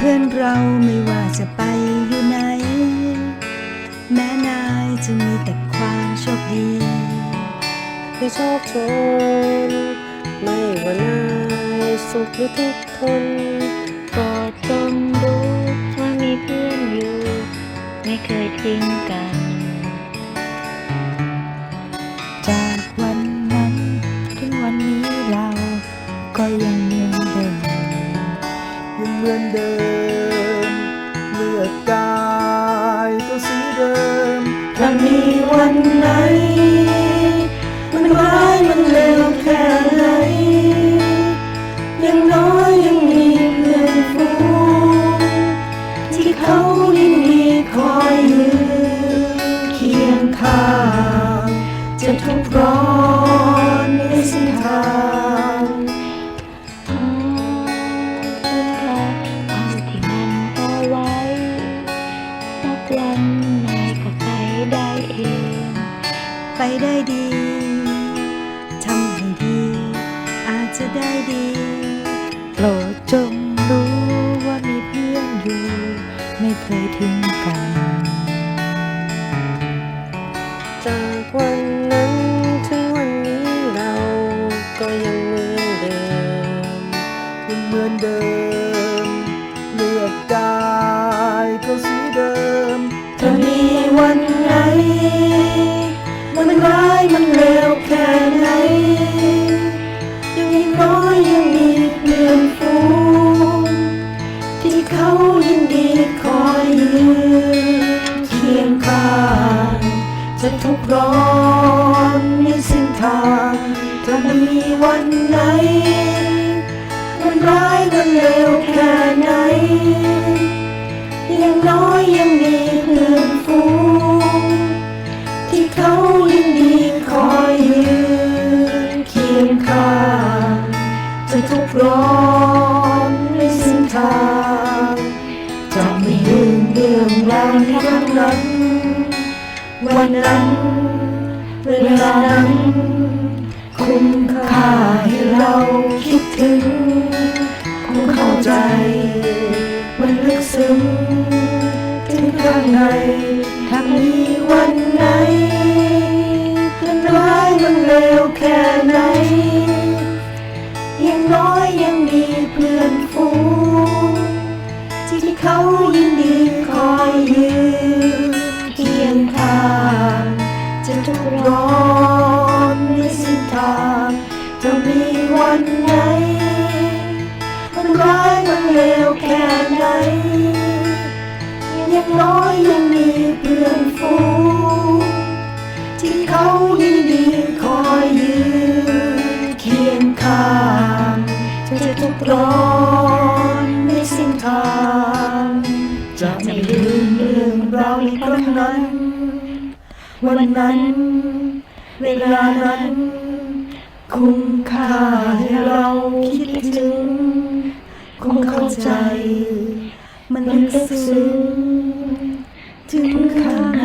เพื่อนเราไม่ว่าจะไปอยู่ไหน แม้นายจะมีแต่ความโชคดีที่โชคชน ไม่ว่านายสุขหรือทุกข์ทน เขายินดีคอยยืนเคียงข้างจะทุกร้อนในเส้นทางอืมเพื่อนเราเอาที่มันเอไว้สักวันนายก็ไปได้เองไปได้ดีทำให้ดี อาจจะได้ดีโปรดจง เคยทิ้งกัน จากวันนั้นถึงวันนี้เราก็ยังเหมือนเดิมยังเหมือนเดิม เลือดกายก็สีเดิมถ้ามีวันไหน มันร้ายมันเลวแค่างจะทุกร้อนในเส้นทางถ้ามีวันไหน มันร้ายมันเลวแค่ไหน ยังน้อยยังมีเพื่อนฝูงที่เขายินดีคอยยืนเคียงข้างจะทุกร้อน วันนั้น เวลานั้น คุ้มค่าให้เราคิดถึง คงเข้าใจ มันลึกซึ้งถึงข้างในถ้งนี้วันไหน ลืมเรื่องราวในครั้งนั้น วันนั้น เวลานั้น คุ้มค่าให้เราคิดถึง คงเข้าใจ มันลึกซึ้งถึงข้างใน